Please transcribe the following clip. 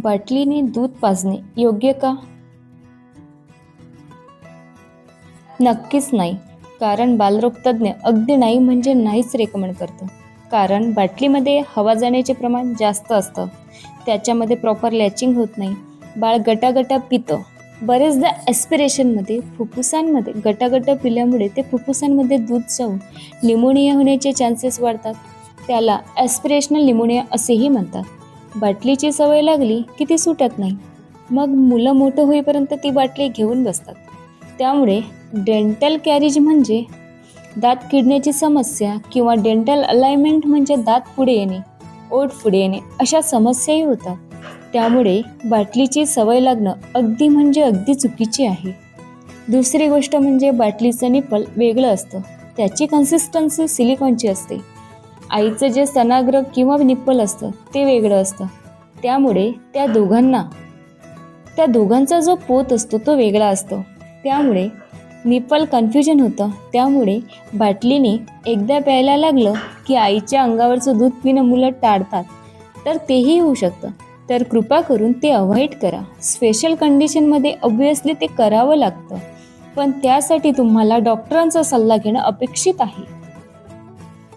बाटलीने दूध पाजणे योग्य का? नक्कीच नाही. कारण बालरोगतज्ञ अगदी नाही म्हणजे नाहीच रेकमेंड करतो. कारण बाटलीमध्ये हवा जाण्याचे प्रमाण जास्त असतं. त्याच्यामध्ये प्रॉपर लॅचिंग होत नाही. बाळ गटागटा पितं. बरेचदा ॲस्पिरेशनमध्ये फुफ्फुसांमध्ये गटागटा पिल्यामुळे ते फुफ्फुसांमध्ये दूध जाऊन निमोनिया होण्याचे चान्सेस वाढतात. त्याला ॲस्पिरेशनल निमोनिया असेही म्हणतात. बाटलीची सवय लागली की ती सुटत नाही. मग मुलं मोठं होईपर्यंत ती बाटली घेऊन बसतात. त्यामुळे डेंटल कॅरेज म्हणजे दात किडण्याची समस्या किंवा डेंटल अलाइनमेंट म्हणजे दात पुढे येणे ओठ पुढे येणे अशा समस्याही होतात. त्यामुळे बाटलीची सवय लागणं अगदी म्हणजे अगदी चुकीची आहे. दुसरी गोष्ट म्हणजे बाटलीचं निप्पल वेगळं असतं. त्याची कन्सिस्टन्सी सिलिकॉनची असते. आईचं जे स्तनाग्र किंवा निप्पल असतं ते वेगळं असतं. त्यामुळे त्या दोघांना त्या दोघांचा जो पोत असतो तो वेगळा असतो. त्यामुळे निप्पल कन्फ्युजन होतं. त्यामुळे बाटलीने एकदा प्यायला लागलं की आईच्या अंगावरचं दूध पिणं मुलं टाळतात. तर तेही होऊ शकतं. तर कृपा करून ते अवॉइड करा. स्पेशल कंडिशनमध्ये ऑब्वियसली ते करावं लागतं. पण त्यासाठी तुम्हाला डॉक्टरांचा सल्ला घेणं अपेक्षित आहे.